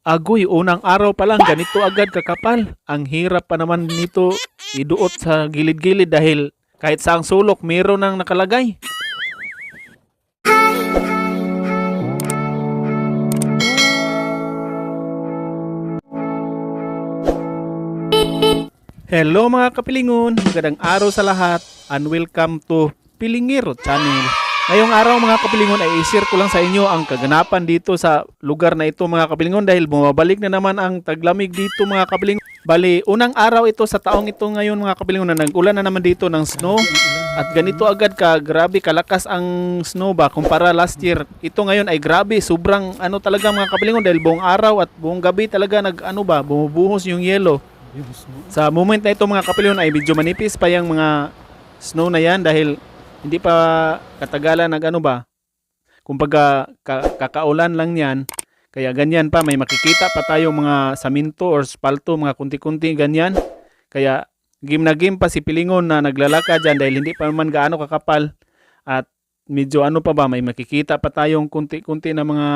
Agoy, unang araw pa lang, ganito agad kakapal. Ang hirap pa naman nito iduot sa gilid-gilid dahil kahit saang sulok, meron nang nakalagay. Hello mga kapilingon, magandang araw sa lahat and welcome to Pilingiro Channel. Ngayong araw mga kapilingon ay i-share ko lang sa inyo ang kaganapan dito sa lugar na ito mga kapilingon dahil bumabalik na naman ang taglamig dito mga kapilingon. Bali, unang araw ito sa taong ito ngayon mga kapilingon na nag-ulan na naman dito ng snow at ganito agad ka grabe kalakas ang snow ba kumpara last year. Ito ngayon ay grabe, sobrang ano talaga mga kapilingon dahil buong araw at buong gabi talaga nag ano ba, bumubuhos yung yelo. Sa moment na ito mga kapilyon ay medyo manipis pa yung mga snow na yan dahil hindi pa katagalan nag ano ba. Kumbaga ka- kakaulan lang yan. Kaya ganyan pa may makikita pa tayo mga saminto or spalto mga kunti-kunti ganyan. Kaya game na game pa si Pilingon na naglalakad dyan dahil hindi pa naman gaano kakapal at medyo ano pa ba may makikita pa tayong kunti-kunti na mga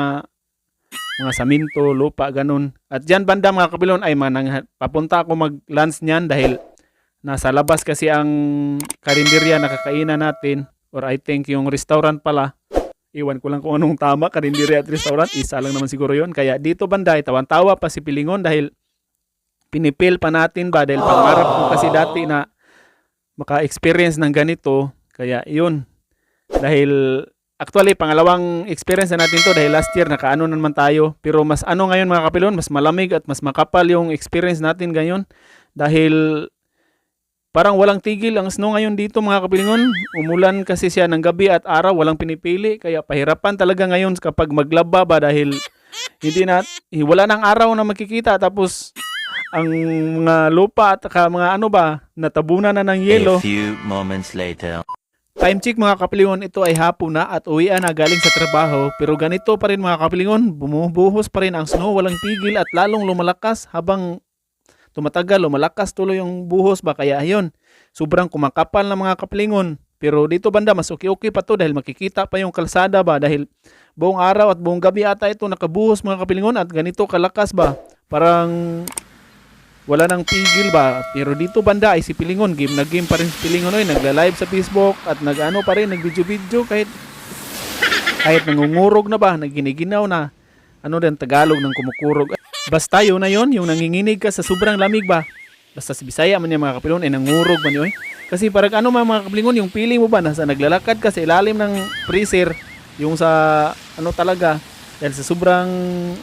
mga saminto, lupa, ganun. At dyan banda mga kabilon ay manang, papunta ako mag-lunch niyan dahil nasa labas kasi ang karinderya na kakainan natin or I think yung restaurant pala. Iwan ko lang kung anong tama, karinderya at restaurant. Isa lang naman siguro yon Kaya dito banda ay tawan-tawa pa si Pilingon dahil pinipil pa natin ba dahil pangarap ko kasi dati na maka-experience ng ganito. Kaya yun. Dahil Actually, pangalawang experience na natin to dahil last year nakaano na naman tayo. Pero mas ano ngayon mga kapilon, mas malamig at mas makapal yung experience natin ngayon. Dahil parang walang tigil ang snow ngayon dito mga kapilingon. Umulan kasi siya ng gabi at araw, walang pinipili. Kaya pahirapan talaga ngayon kapag maglaba ba dahil hindi na, wala nang araw na makikita. Tapos ang mga lupa at mga ano ba, natabunan na ng yelo. A few moments later. Time check mga kapilingon, ito ay hapon na at uwian na galing sa trabaho. Pero ganito pa rin mga kapilingon, bumubuhos pa rin ang snow, walang tigil at lalong lumalakas habang tumatagal, lumalakas tuloy yung buhos ba. Kaya ayun, sobrang kumakapal na mga kapilingon. Pero dito banda, mas okay-okay pa to dahil makikita pa yung kalsada ba. Dahil buong araw at buong gabi ata ito nakabuhos mga kapilingon at ganito kalakas ba. Parang wala nang tigil ba. Pero dito banda ay si Pilingon, game na game pa rin si Pilingon oy, nagla-live sa Facebook at nag-ano pa rin, nag-video-video kahit kahit nangungurog na ba, naginiginaw na. Ano din Tagalog ng kumukurog. Basta yun na yun, yung nanginginig ka sa sobrang lamig ba. Basta sa Bisaya man yung mga kapilon ay nangurog man yun. Kasi parang ano mga mga kapilingon, yung feeling mo ba nasa naglalakad ka sa ilalim ng freezer, yung sa ano talaga, dahil sa sobrang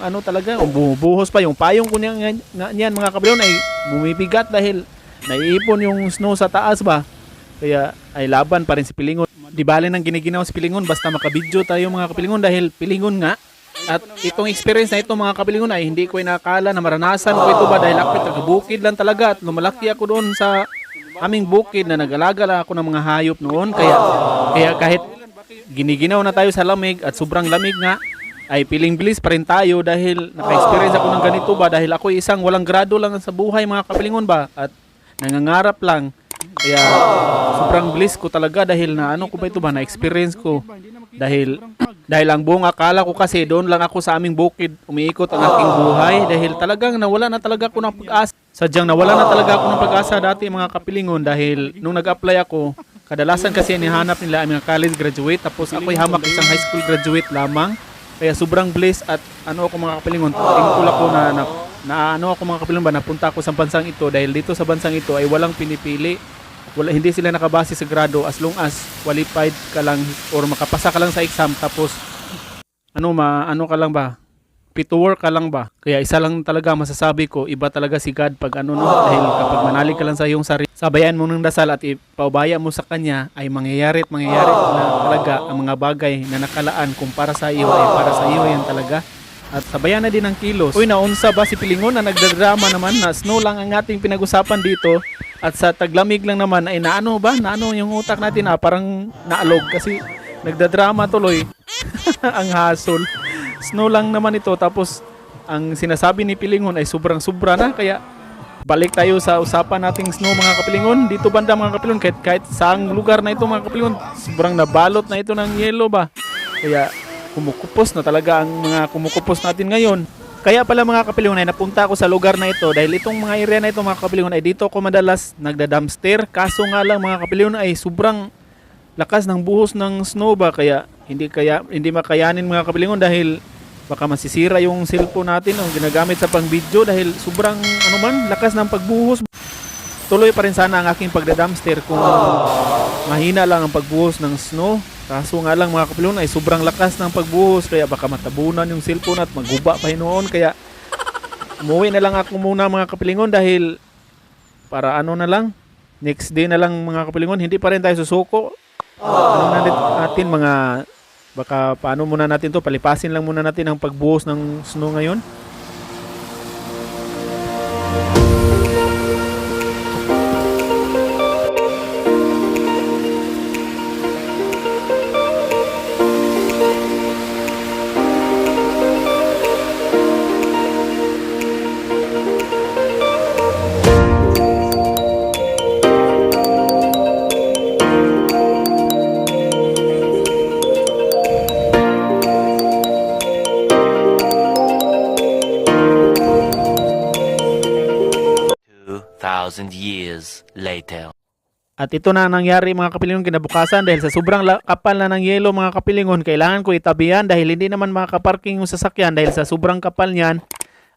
ano talaga, um, bumubuhos pa yung payong ko niyan, niyan mga kabilon ay bumibigat dahil naiipon yung snow sa taas ba. Kaya ay laban pa rin si Pilingon. Di bale nang giniginaw si Pilingon basta makabidyo tayo mga kapilingon dahil Pilingon nga. At itong experience na ito mga kapilingon ay hindi ko inakala na maranasan ko ito ba dahil ako taga-bukid lang talaga at lumalaki ako doon sa aming bukid na nag-alaga lang ako ng mga hayop noon. Kaya, kaya kahit giniginaw na tayo sa lamig at sobrang lamig nga, ay piling bilis pa rin tayo dahil naka-experience ako ng ganito ba dahil ako isang walang grado lang sa buhay mga kapilingon ba? At nangangarap lang. Kaya sobrang bliss ko talaga dahil na ano ko ba ito ba na experience ko dahil dahil ang buong akala ko kasi doon lang ako sa aming bukid. Umiikot ang aking buhay dahil talagang nawala na talaga ako ng pag-asa. Sadyang nawala na talaga ako ng pag-asa dati mga kapilingon dahil nung nag-apply ako kadalasan kasi nihanap nila ang mga college graduate tapos ako'y hamak isang high school graduate lamang. Kaya sobrang bliss at ano ako mga kapilingon, thankful ako na, na, na ano ako mga kapilingon ba, napunta ako sa bansang ito. Dahil dito sa bansang ito ay walang pinipili. Wala, hindi sila nakabase sa grado as long as qualified ka lang or makapasa ka lang sa exam tapos ano ma ano ka lang ba? Fit to work ka lang ba? Kaya isa lang talaga masasabi ko iba talaga si God pag ano no? Dahil kapag manalig ka lang sa iyong sarili sabayan mo ng dasal at ipaubaya mo sa kanya ay mangyayari at mangyayari na talaga ang mga bagay na nakalaan kung para sa iyo ay para sa iyo yan talaga. At sabayan na din ang kilos. Uy, naunsa ba si Pilingon na nagdadrama naman na snow lang ang ating pinag-usapan dito at sa taglamig lang naman ay naano ba? Naano yung utak natin ah, parang naalog kasi nagdadrama tuloy. Ang hasol. Snow lang naman ito tapos ang sinasabi ni Pilingon ay sobrang sobra na. Kaya balik tayo sa usapan nating snow mga kapilingon. Dito banda mga kapilingon kahit, kahit saang lugar na ito mga kapilingon sobrang nabalot na ito ng yelo ba? Kaya kumukupos na talaga ang mga kumukupos natin ngayon Kaya pala mga kapilingon ay napunta ako sa lugar na ito dahil itong mga area na ito mga kapilingon ay dito ako madalas nagda-dumpster. Kaso nga lang mga kapilingon ay sobrang lakas ng buhos ng snow ba kaya hindi kaya hindi makayanin mga kapilingon dahil baka masisira yung cellphone natin o ginagamit sa pang video dahil sobrang ano man lakas ng pagbuhos. Tuloy pa rin sana ang aking pagda-dumpster kung mahina lang ang pagbuhos ng snow. Kaso nga lang mga kapilon ay sobrang lakas ng pagbuhos kaya baka matabunan yung cellphone at maguba pa noon kaya umuwi na lang ako muna mga kapilingon dahil para ano na lang next day na lang mga kapilingon hindi pa rin tayo susuko. Ano na nat- natin mga baka paano muna natin to palipasin lang muna natin ang pagbuhos ng snow ngayon later. At ito na ang nangyari mga kapilingon kinabukasan dahil sa sobrang kapal na ng yelo mga kapilingon, kailangan ko itabihan dahil hindi naman makakaparking yung sasakyan. Dahil sa sobrang kapal niyan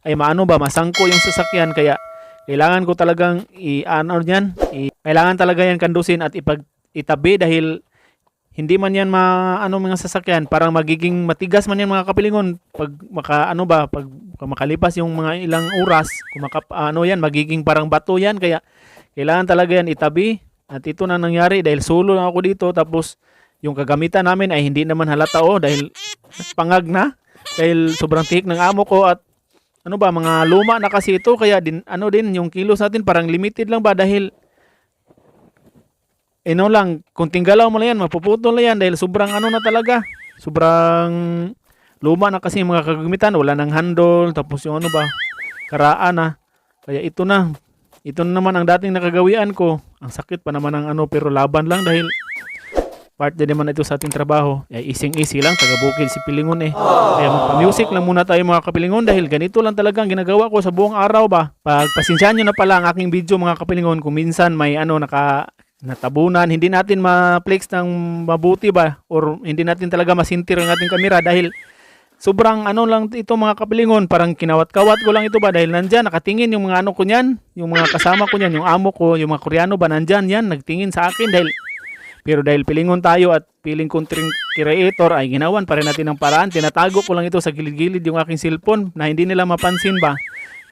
ay maano ba masangko yung sasakyan. Kaya kailangan ko talagang i ano niyan, i, kailangan talaga yan kandusin at ipag itabi dahil hindi man yan ma ano mga sasakyan. Parang magiging matigas man yan mga kapilingon. Pag maka ano ba pag makalipas yung mga ilang oras kung maka, ano yan magiging parang bato yan. Kaya kailangan talaga yan itabi. At ito na nangyari dahil solo lang ako dito. Tapos yung kagamitan namin ay hindi naman halata oh dahil pangag na. Dahil sobrang tihik ng amo ko at ano ba mga luma na kasi ito. Kaya din ano din yung kilos natin parang limited lang ba? Dahil ano lang kunting galaw mo lang yan mapuputol na yan dahil sobrang ano na talaga. Sobrang luma na kasi yung mga kagamitan. Wala nang handle. Tapos yung ano ba karaan na. Kaya ito na ito na naman ang dating nakagawian ko. Ang sakit pa naman ang ano pero laban lang dahil part din naman ito sa ating trabaho. Ay ising-easy lang, taga bukid si Pilingon eh. Kaya magpa-music lang muna tayo mga kapilingon dahil ganito lang talaga ang ginagawa ko sa buong araw ba. Pagpasensyahan nyo na pala ang aking video mga kapilingon kung minsan may ano naka natabunan, hindi natin ma-flex ng mabuti ba or hindi natin talaga masintir ang ating kamera dahil sobrang ano lang ito mga kapilingon, parang kinawat-kawat ko lang ito ba dahil nandyan, nakatingin yung mga ano ko niyan, yung mga kasama ko niyan, yung amo ko, yung mga Koreano ba nandyan yan, nagtingin sa akin dahil pero dahil pilingon tayo at piling content creator ay ginawan pa rin natin ng paraan. Tinatago ko lang ito sa gilid-gilid yung aking cellphone na hindi nila mapansin ba.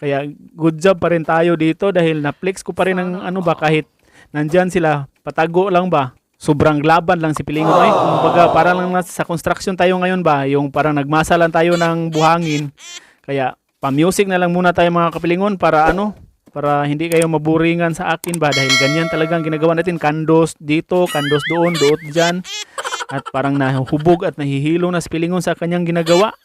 Kaya good job pa rin tayo dito dahil na-flex ko pa rin ng ano ba kahit nandyan sila, patago lang ba. Sobrang laban lang si Pilingon. Ay, kumbaga para lang nasa- sa construction tayo ngayon ba, yung parang nagmasa lang tayo ng buhangin. Kaya pa-music na lang muna tayo mga kapilingon para ano, para hindi kayo maburingan sa akin ba dahil ganyan talagang ginagawa natin kandos dito, kandos doon, doot dyan at parang nahuhubog at nahihilo na si Pilingon sa kanyang ginagawa.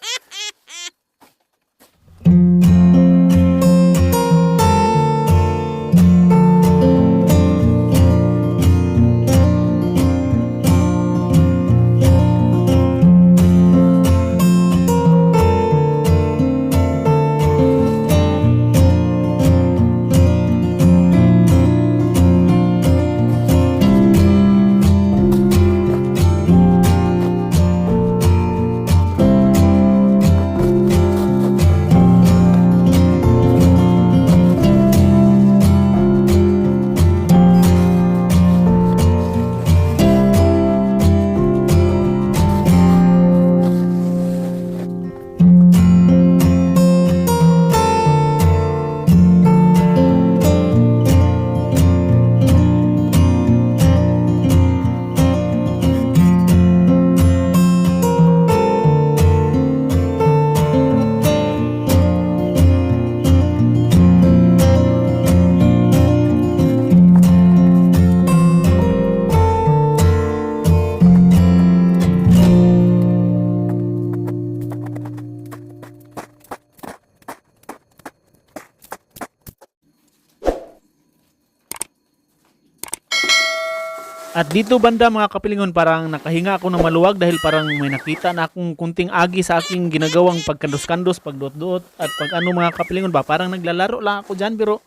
At dito banda mga kapilingon parang nakahinga ako ng maluwag dahil parang may nakita na akong kunting agi sa aking ginagawang pagkandos-kandos, pagdot-dot at pag ano mga kapilingon ba parang naglalaro lang ako dyan pero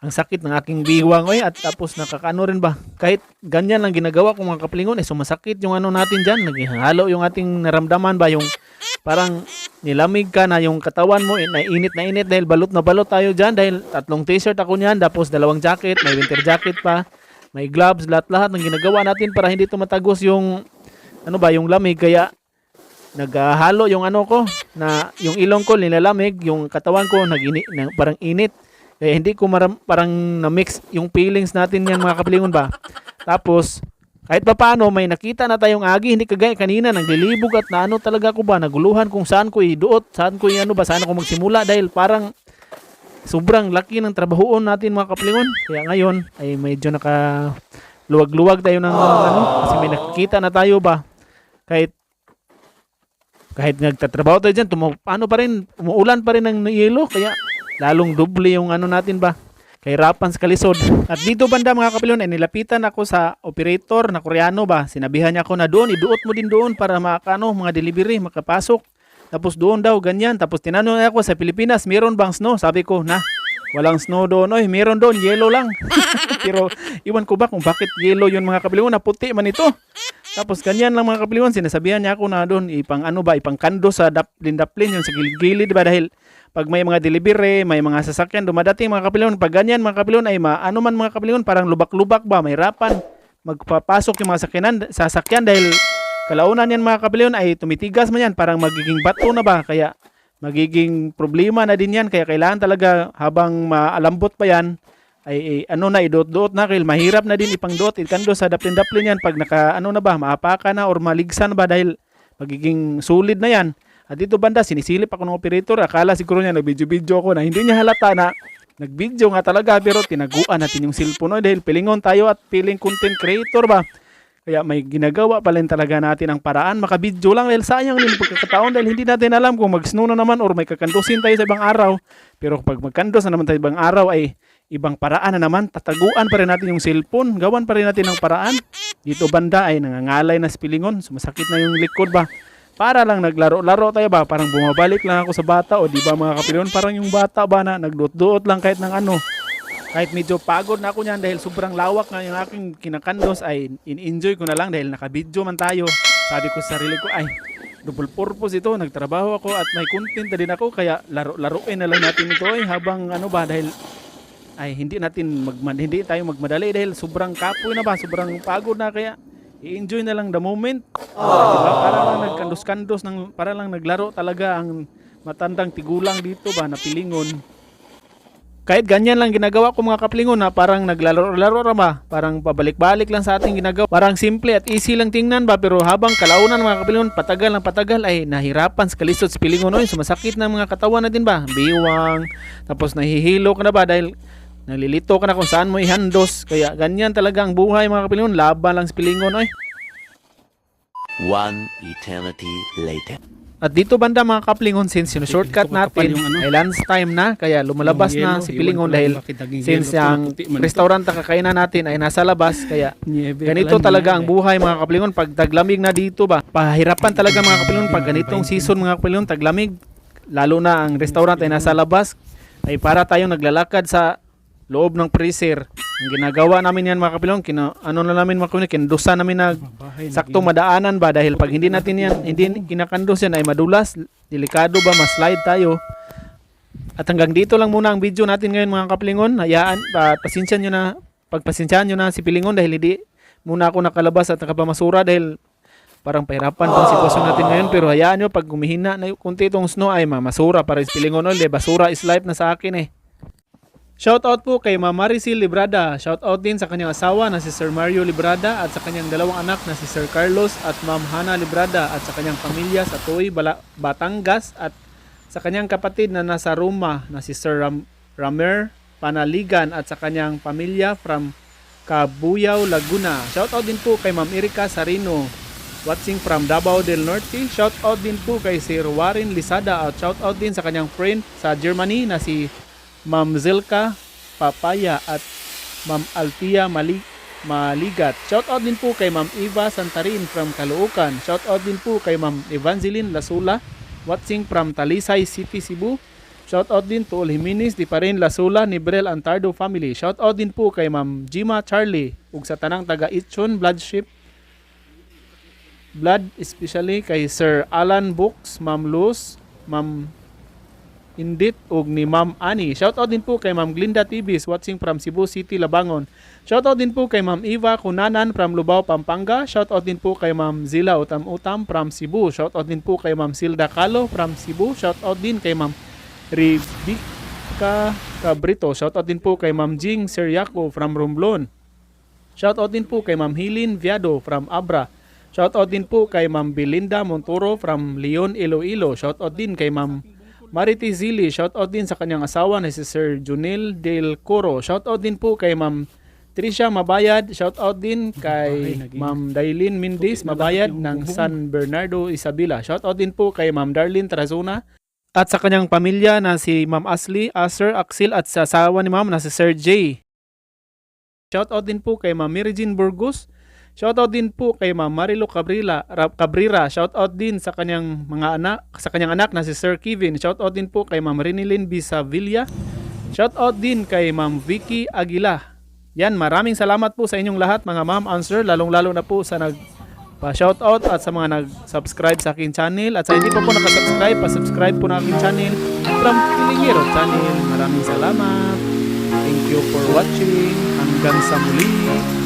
ang sakit ng aking biwang oy at tapos nakakaano rin ba? Kahit ganyan lang ginagawa ko mga kapilingon eh sumasakit yung ano natin dyan. Naghihalo yung ating naramdaman ba yung parang nilamig ka na yung katawan mo eh, na init na init dahil balot na balot tayo dyan. Dahil tatlong t-shirt ako niyan tapos dalawang jacket may winter jacket pa may gloves lahat-lahat ng ginagawa natin para hindi tumatagos yung ano ba yung lamig. Kaya naghahalo yung ano ko na yung ilong ko nilalamig yung katawan ko nagini na, parang init. Kaya hindi ko maram, parang na-mix yung feelings natin yan mga kapilingon ba? Tapos kahit pa paano may nakita na tayong agi hindi kagaya kanina naglilibog at naano talaga ko ba naguluhan kung saan ko iduot saan ko ano ba saan ako magsimula dahil parang sobrang laki ng trabahoon natin mga kapilingon kaya ngayon ay medyo naka luwag-luwag tayo ng ano kasi may nakikita na tayo ba? Kahit kahit nagtatrabaho tayo dyan, tumu- ano pa rin, umuulan pa rin ng yelo, kaya lalong doble yung ano natin ba, kahirapan sa kalisod. At dito banda mga kapilon, ay nilapitan ako sa operator na koreano ba, sinabihan niya ako na doon, iduot mo din doon para makano, mga delivery, makapasok. Tapos doon daw, ganyan. Tapos tinanong ako sa Pilipinas, meron bang snow? Sabi ko, na, walang snow doon. Oy, meron doon, yellow lang. Pero iwan ko ba kung bakit yellow yun mga kapilon, na puti man ito. Tapos ganyan lang mga kapiliwan, sinasabihan niya ako na doon, ipang ano ba, ipang kando sa daplin daplin yung sa gilid-gilid ba dahil pag may mga delivery, may mga sasakyan dumadating mga kapiliwan, pag ganyan mga kapiliwan ay ma, ano man mga kapiliwan, parang lubak-lubak ba, may rapan, magpapasok yung mga sakyanan, sasakyan dahil kalaunan yan mga kapiliwan ay tumitigas man yan, parang magiging bato na ba, kaya magiging problema na din yan, kaya kailangan talaga habang maalambot pa yan, ay, ay ano na idot-dot na kaya mahirap na din ipangdot ikando sa daplin-daplin yan. Pag naka ano na ba maapaka na or maligsan ba dahil magiging solid na yan? At dito banda sinisilip ako ng operator. Akala siguro niya nag-video-video ako na hindi niya halata na nag-video nga talaga. Pero tinaguan natin yung cellphone no? dahil pilingon tayo at piling content creator ba kaya may ginagawa pa rin talaga natin ang paraan. Makabidyo lang dahil sayang din pagkakataon dahil hindi natin alam kung mag-snow na naman or may kakandusin tayo sa ibang araw. Pero pag magkandos na naman tayo ibang araw ay ibang paraan na naman, tataguan pa rin natin yung cellphone, gawan pa rin natin ng paraan. Dito banda ay nangangalay na spilingon, sumasakit na yung likod ba. Para lang naglaro-laro tayo ba, parang bumabalik lang ako sa bata o di ba mga kapilyon, parang yung bata ba na nagduot-duot lang kahit ng ano. Kahit medyo pagod na ako niyan dahil sobrang lawak na yung aking kinakandos ay in-enjoy ko na lang dahil nakabidyo man tayo. Sabi ko sa sarili ko ay double purpose ito, nagtrabaho ako at may content din ako kaya laro-laruin na lang natin ito eh habang ano ba dahil ay hindi natin magmad hindi tayo magmadali dahil sobrang kapoy na ba, sobrang pagod na kaya i-enjoy na lang the moment. Diba? Para lang nagkandos-kandos ng para lang naglaro talaga ang matandang tigulang dito ba na pilingon. Kahit ganyan lang ginagawa ko mga kaplingon na parang naglalaro-laro ra ba, parang pabalik-balik lang sa ating ginagawa. Parang simple at easy lang tingnan ba pero habang kalaunan mga kaplingon patagal ng patagal ay nahirapan sa kalisod sa pilingon oy, sumasakit ng mga katawan natin ba, biwang, tapos nahihilo ka na ba dahil Nalilito ka na kung saan mo ihandos. Kaya ganyan talaga ang buhay mga kapilingon. Laban lang sa pilingon oy. One eternity later. At dito banda mga kaplingon since yung shortcut natin yung ano. ay lunch time na kaya lumalabas na si pilingon dahil since ang restaurant na kakainan natin ay nasa labas kaya ganito talaga ang buhay mga kaplingon. Pag taglamig na dito ba pahirapan talaga mga kaplingon. Pag ganitong season mga kaplingon taglamig lalo na ang restaurant ay nasa labas ay para tayong naglalakad sa loob ng freezer. Ang ginagawa namin yan mga kapilon kina, ano na namin mga kapilon kindusa namin na saktong madaanan ba? Dahil pag hindi natin yan hindi kinakandos yan ay madulas delikado ba? Ma-slide tayo. At hanggang dito lang muna ang video natin ngayon mga kapilingon. Hayaan pa pasensya nyo na pagpasensyahan nyo na si Pilingon dahil hindi muna ako nakalabas at nakapamasura dahil parang pahirapan pang sitwasyon natin ngayon. Pero hayaan nyo pag gumihina na yung kunti itong snow ay mamasura para si Pilingon oil eh basura is life na sa akin eh Shoutout po kay Ma'am Maricel Librada. Shoutout din sa kanyang asawa na si Sir Mario Librada at sa kanyang dalawang anak na si Sir Carlos at Ma'am Hana Librada at sa kanyang pamilya sa Bala- Batangas at sa kanyang kapatid na nasa Roma na si Sir Ram- Ramer Panaligan at sa kanyang pamilya from Cabuyao, Laguna. Shoutout din po kay Ma'am Erika Sarino watching from Davao del Norte. Shoutout din po kay Sir Warren Lisada at shoutout din sa kanyang friend sa Germany na si Ma'am Zilka Papaya at Ma'am Altia Mali Maligat. Shoutout din po kay Ma'am Eva Santarin from Caloocan. Shoutout din po kay Ma'am Evangeline Lasula watching from Talisay City, Cebu. Shoutout din to Ol Jimenez di pa rin Lasula Nibrel Antardo family. Shoutout din po kay Ma'am Jima Charlie ug sa tanang taga Itchon Bloodship Blood especially kay Sir Alan Books, Ma'am Luz, Ma'am Indit ug ni Ma'am Ani. Shoutout din po kay Ma'am Glinda Tibis watching from Cebu City, Labangon. Shoutout din po kay Ma'am Eva Kunanan from Lubao, Pampanga. Shoutout din po kay Ma'am Zila Utam Utam from Cebu. Shoutout din po kay Ma'am Silda Calo from Cebu. Shoutout din kay Ma'am Rebecca Cabrito. Shoutout din po kay Ma'am Jing Seriaco from Romblon. Shoutout din po kay Ma'am Hilin Viado from Abra. Shoutout din po kay Ma'am Belinda Montoro from Leon, Iloilo. Shoutout din kay Ma'am Marity Zili. Shoutout din sa kanyang asawa na si Sir Junil Del Coro. Shoutout din po kay Ma'am Trisha Mabayad. Shoutout din kay Ma'am Dailin Mindis Mabayad ng San Bernardo, Isabela. Shoutout din po kay Ma'am Darlene Tarazona. At sa kanyang pamilya na si Ma'am Ashley, ah, Sir Axel at sa asawa ni Ma'am na si Sir Jay. Shoutout din po kay Ma'am Mary Jean Burgos. Shoutout din po kay Ma'am Marilo Cabrera, Ra- Cabrera. Shoutout din sa kanyang mga anak, sa kanyang anak na si Sir Kevin. Shoutout din po kay Ma'am Renilyn Bisavilla. Shoutout din kay Ma'am Vicky Aguila. Yan, maraming salamat po sa inyong lahat mga ma'am answer, lalong-lalo na po sa nag pa shoutout at sa mga nag-subscribe sa aking channel at sa hindi pa po nakasubscribe, pa-subscribe po na aking channel from Pilingiro channel. Maraming salamat. Thank you for watching. Hanggang sa muli.